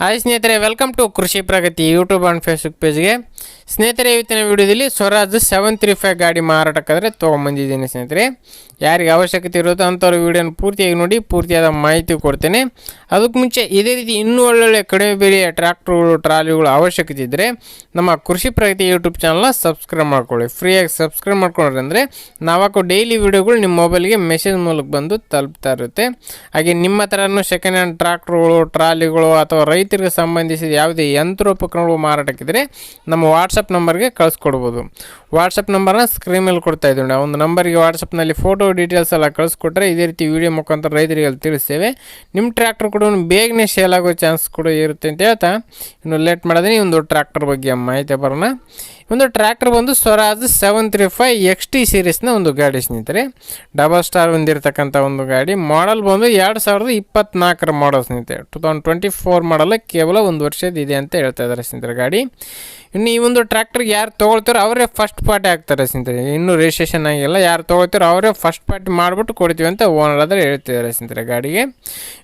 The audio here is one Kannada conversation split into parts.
ಹಾಯ್ ಸ್ನೇಹಿತರೆ welcome to Krishi Pragati YouTube and Facebook ಪೇಜ್ಗೆ ಸ್ನೇಹಿತರೆ, ಇವತ್ತಿನ ವಿಡಿಯೋದಲ್ಲಿ ಸ್ವರಾಜ್ ಸೆವೆನ್ ತ್ರೀ ಫೈವ್ ಗಾಡಿ ಮಾರಾಟಕ್ಕಾದರೆ ತೊಗೊಂಬಂದಿದ್ದೀನಿ ಸ್ನೇಹಿತರೆ. ಯಾರಿಗೆ ಅವಶ್ಯಕತೆ ಇರುತ್ತೋ ಅಂಥವ್ರ ವಿಡಿಯೋನ ಪೂರ್ತಿಯಾಗಿ ನೋಡಿ, ಪೂರ್ತಿಯಾದ ಮಾಹಿತಿ ಕೊಡ್ತೇನೆ. ಅದಕ್ಕೆ ಮುಂಚೆ ಇದೇ ರೀತಿ ಇನ್ನೂ ಒಳ್ಳೊಳ್ಳೆ ಕಡಿಮೆ ಬೆಲೆಯ ಟ್ರ್ಯಾಕ್ಟ್ರುಗಳು, ಟ್ರಾಲಿಗಳು ಅವಶ್ಯಕತೆ ಇದ್ದರೆ ನಮ್ಮ ಕೃಷಿ ಪ್ರಗತಿ ಯೂಟ್ಯೂಬ್ ಚಾನಲ್ನ ಸಬ್ಸ್ಕ್ರೈಬ್ ಮಾಡ್ಕೊಳ್ಳಿ. ಫ್ರೀಯಾಗಿ ಸಬ್ಸ್ಕ್ರೈಬ್ ಮಾಡ್ಕೊಂಡ್ರೆ ಅಂದರೆ ನಾವಾಕೋ ಡೈಲಿ ವಿಡಿಯೋಗಳು ನಿಮ್ಮ ಮೊಬೈಲ್ಗೆ ಮೆಸೇಜ್ ಮೂಲಕ ಬಂದು ತಲುಪ್ತಾ ಇರುತ್ತೆ. ಹಾಗೆ ನಿಮ್ಮ ಹತ್ರನೂ ಸೆಕೆಂಡ್ ಹ್ಯಾಂಡ್ ಟ್ರ್ಯಾಕ್ಟ್ರುಗಳು ಟ್ರಾಲಿಗಳು ಅಥವಾ ರೈತರಿಗೆ ಸಂಬಂಧಿಸಿದ ಯಾವುದೇ ಯಂತ್ರೋಪಕರಣಗಳು ಮಾರಾಟಕ್ಕಿದ್ರೆ ನಮ್ಮ ವಾಟ್ಸಪ್ ನಂಬರ್ಗೆ ಕಳಿಸ್ಕೊಡ್ಬೋದು. ವಾಟ್ಸಪ್ ನಂಬರ್ನ ಸ್ಕ್ರೀನ್ ಮೇಲೆ ಕೊಡ್ತಾ ಇದ್ದೀವಿ ನಾವು ಒಂದು ನಂಬರ್ಗೆ ವಾಟ್ಸಪ್ನಲ್ಲಿ ಫೋಟೋ ಡೀಟೇಲ್ಸ್ ಎಲ್ಲ ಕಳಿಸ್ಕೊಟ್ರೆ ಇದೇ ರೀತಿ ವಿಡಿಯೋ ಮುಖಾಂತರ ರೈತರಿಗೆ ಅಲ್ಲಿ ತಿಳಿಸ್ತೇವೆ. ನಿಮ್ಮ ಟ್ರ್ಯಾಕ್ಟರ್ ಕೂಡ ಬೇಗನೆ ಸೇಲ್ ಆಗೋ ಚಾನ್ಸ್ ಕೂಡ ಇರುತ್ತೆ ಅಂತ ಹೇಳ್ತಾ. ಇನ್ನು ಲೇಟ್ ಮಾಡೋದೇ ಒಂದು ಟ್ರ್ಯಾಕ್ಟರ್ ಬಗ್ಗೆ ಮಾಹಿತಿ ಬರೋಣ. ಒಂದು ಟ್ರ್ಯಾಕ್ಟರ್ ಬಂದು Swaraj seven three five X T ಸೀರೀಸ್ನ ಒಂದು ಗಾಡಿ ಸ್ನೇಹಿತರೆ. ಡಬಲ್ ಸ್ಟಾರ್ ಹೊಂದಿರತಕ್ಕಂಥ ಒಂದು ಗಾಡಿ. ಮಾಡಲ್ ಬಂದು ಎರಡು ಸಾವಿರದ ಇಪ್ಪತ್ನಾಲ್ಕರ ಮಾಡಲ್ ಸ್ನೇಹಿತರೆ. Two thousand twenty four model ಕೇವಲ ಒಂದು ವರ್ಷದ ಇದೆ ಅಂತ ಹೇಳ್ತಾ ಇದ್ದಾರೆ ಸ್ನೇಹಿತರೆ ಗಾಡಿ. ಇನ್ನು ಈ ಒಂದು ಟ್ರ್ಯಾಕ್ಟರ್ಗೆ ಯಾರು ತೊಗೊಳ್ತಾರೋ ಅವರೇ ಫಸ್ಟ್ ಪಾರ್ಟಿ ಆಗ್ತಾರೆ ಸ್ನೇಹಿತರೆ. ಇನ್ನೂ ರಿಜಿಸ್ಟ್ರೇಷನ್ ಆಗಿಲ್ಲ. ಯಾರು ತೊಗೊಳ್ತಾರೋ ಅವರೇ ಫಸ್ಟ್ ಪಾರ್ಟಿ ಮಾಡಿಬಿಟ್ಟು ಕೊಡ್ತೀವಿ ಅಂತ ಓನರ್ ಆದರೆ ಹೇಳ್ತಿದ್ದಾರೆ ಸ್ನೇಹಿತರೆ ಗಾಡಿಗೆ.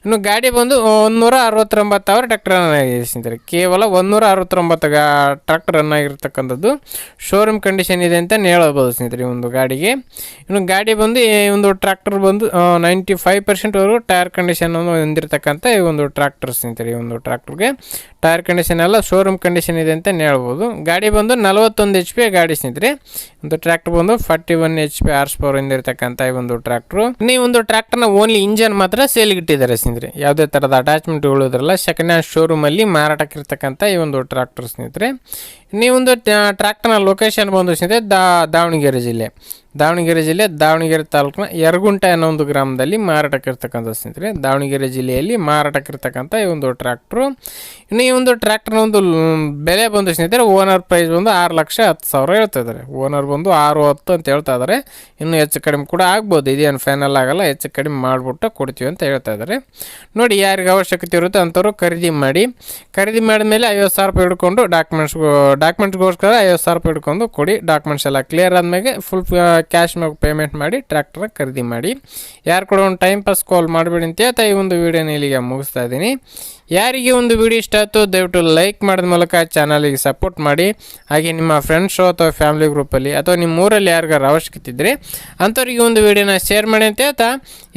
ಇನ್ನು ಗಾಡಿ ಬಂದು ಒಂದೂರ ಅರವತ್ತೊಂಬತ್ತು ಅವರ ಟ್ರ್ಯಾಕ್ಟರ್ ಆಗಿದೆ ಸ್ನೇಹಿತರೆ. ಕೇವಲ ಒಂದೂರ ಅರವತ್ತೊಂಬತ್ತು ಗಾ, ಟ್ರ್ಯಾಕ್ಟರ್ ರನ್ ಆಗಿರ್ತಕ್ಕಂಥದ್ದು. ಶೋರೂಮ್ ಕಂಡೀಷನ್ ಇದೆ ಅಂತ ಹೇಳ್ಬೋದು ಸ್ನೇಹಿತರೆ ಈ ಒಂದು ಗಾಡಿಗೆ. ಇನ್ನು ಗಾಡಿ ಬಂದು, ಈ ಒಂದು ಟ್ರ್ಯಾಕ್ಟರ್ ಬಂದು ನೈಂಟಿ ಫೈವ್ ಪರ್ಸೆಂಟ್ವರೆಗೂ ಟೈರ್ ಕಂಡೀಷನ್ ಹೊಂದಿರತಕ್ಕಂಥ ಈ ಒಂದು ಟ್ರ್ಯಾಕ್ಟರ್ ಸ್ನೇಹಿತರೆ, ಈ ಒಂದು ಟ್ರ್ಯಾಕ್ಟರ್ಗೆ ಟೈರ್ ಕಂಡೀಷನ್ ಎಲ್ಲ ಶೋರೂಮ್ ಕಂಡೀಷನ್ ಇದೆ ಅಂತ ಹೇಳ್ಬೋದು. ಗಾಡಿ ಬಂದು ನಲವತ್ತೊಂದು ಎಚ್ ಪಿ ಗಾಡಿ ಸ್ನೇಹಿತರೆ. ಒಂದು ಟ್ರ್ಯಾಕ್ಟರ್ ಬಂದು forty one H P horse power ಹೊಂದಿರತಕ್ಕಂಥ ಈ ಒಂದು ಟ್ರ್ಯಾಕ್ಟ್ರು ಈ ಒಂದು ಟ್ರ್ಯಾಕ್ಟರ್ನ ಓನ್ಲಿ ಇಂಜನ್ ಮಾತ್ರ ಸೇಲ್ ಇಟ್ಟಿದ್ದಾರೆ ಸ್ನೇಹಿತರೆ. ಯಾವುದೇ ಥರದ ಅಟ್ಯಾಚ್ಮೆಂಟ್ ಉಳಿದ್ರಲ್ಲ ಸೆಕೆಂಡ್ ಹ್ಯಾಂಡ್ ಶೋರೂಮಲ್ಲಿ ಮಾರಾಟಕ್ಕಿರ್ತಕ್ಕಂಥ ಈ ಒಂದು ಟ್ರ್ಯಾಕ್ಟರ್ ಸ್ನೇಹಿತರೆ. ನೀವೊಂದು ಟ್ರ್ಯಾಕ್ಟರ್ನ ಲೊಕೇಶನ್ ಬಂದು ದಾವಣಗೆರೆ ಜಿಲ್ಲೆ. ದಾವಣಗೆರೆ ಜಿಲ್ಲೆ, ದಾವಣಗೆರೆ ತಾಲೂಕಿನ ಯರಗುಂಟ ಅನ್ನೋ ಒಂದು ಗ್ರಾಮದಲ್ಲಿ ಮಾರಾಟಕ್ಕಿರ್ತಕ್ಕಂಥ ಸ್ನೇಹಿತರೆ. ದಾವಣಗೆರೆ ಜಿಲ್ಲೆಯಲ್ಲಿ ಮಾರಾಟಕ್ಕಿರ್ತಕ್ಕಂಥ ಈ ಒಂದು ಟ್ರ್ಯಾಕ್ಟ್ರು. ಇನ್ನು ಈ ಒಂದು ಟ್ರ್ಯಾಕ್ಟರ್ನ ಒಂದು ಬೆಲೆ ಬಂದು ಸ್ನೇಹಿತರೆ, ಓನರ್ ಪ್ರೈಸ್ ಬಂದು ಆರು ಲಕ್ಷ ಹತ್ತು ಸಾವಿರ ಹೇಳ್ತಾ ಇದ್ದಾರೆ. ಓನರ್ ಬಂದು ಆರು ಹತ್ತು ಅಂತ ಹೇಳ್ತಾ ಇದ್ದಾರೆ. ಇನ್ನು ಹೆಚ್ಚು ಕಡಿಮೆ ಕೂಡ ಆಗ್ಬೋದು. ಇದೇನು ಫೈನಲ್ ಆಗಲ್ಲ. ಹೆಚ್ಚು ಕಡಿಮೆ ಮಾಡಿಬಿಟ್ಟು ಕೊಡ್ತೀವಿ ಅಂತ ಹೇಳ್ತಾ ಇದ್ದಾರೆ. ನೋಡಿ, ಯಾರಿಗೆ ಅವಶ್ಯಕತೆ ಇರುತ್ತೆ ಅಂಥವ್ರು ಖರೀದಿ ಮಾಡಿ. ಖರೀದಿ ಮಾಡಿದ್ಮೇಲೆ ಐವತ್ತು ಸಾವಿರ ರೂಪಾಯಿ ಹಿಡ್ಕೊಂಡು ಡಾಕ್ಯುಮೆಂಟ್ಸ್ ಡಾಕ್ಯುಮೆಂಟ್ಸ್ಗೋಸ್ಕರ ಐವತ್ತು ಸಾವಿರ ರೂಪಾಯಿ ಹಿಡ್ಕೊಂಡು ಕೊಡಿ. ಡಾಕ್ಯುಮೆಂಟ್ಸ್ ಎಲ್ಲ ಕ್ಲಿಯರ್ ಆದಮೇಲೆ ಫುಲ್ ಕ್ಯಾಶ್ ಮ್ಯಾಗ ಪೇಮೆಂಟ್ ಮಾಡಿ ಟ್ರ್ಯಾಕ್ಟರ್ ಖರೀದಿ ಮಾಡಿ. ಯಾರು ಕೂಡ ಒಂದು ಟೈಮ್ ಪಾಸ್ ಕಾಲ್ ಮಾಡಬೇಡಿ ಅಂತ ಹೇಳ್ತಾ ಈ ಒಂದು ವಿಡಿಯೋನ ಇಲ್ಲಿಗೆ ಮುಗಿಸ್ತಾ ಇದ್ದೀನಿ. ಯಾರಿಗೆ ಒಂದು ವಿಡಿಯೋ ಇಷ್ಟ ಆಯಿತು ದಯವಿಟ್ಟು ಲೈಕ್ ಮಾಡಿದ ಮೂಲಕ ಚಾನಲಿಗೆ ಸಪೋರ್ಟ್ ಮಾಡಿ. ಹಾಗೆ ನಿಮ್ಮ ಫ್ರೆಂಡ್ಸು ಅಥವಾ ಫ್ಯಾಮಿಲಿ ಗ್ರೂಪಲ್ಲಿ ಅಥವಾ ನಿಮ್ಮ ಊರಲ್ಲಿ ಯಾರಿಗಾರು ಅವಶ್ಯಕತೆ ಇದ್ದರೆ ಅಂಥವ್ರಿಗೆ ಒಂದು ವಿಡಿಯೋನ ಶೇರ್ ಮಾಡಿ ಅಂತ ಹೇಳ್ತಾ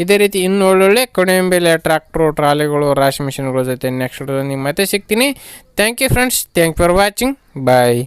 ಇದೇ ರೀತಿ ಇನ್ನೂ ಒಳ್ಳೊಳ್ಳೆ ಕೊಣೆಯಂಬೆಲೆ ಬೆಲೆ ಟ್ರ್ಯಾಕ್ಟ್ರು ಟ್ರಾಲಿಗಳು ರಾಶಿ ಮಿಷಿನ್ಗಳ ಜೊತೆ ನೆಕ್ಸ್ಟ್ ನಿಮ್ಮ ಮತ್ತೆ ಸಿಗ್ತೀನಿ. Thank you friends thank for watching bye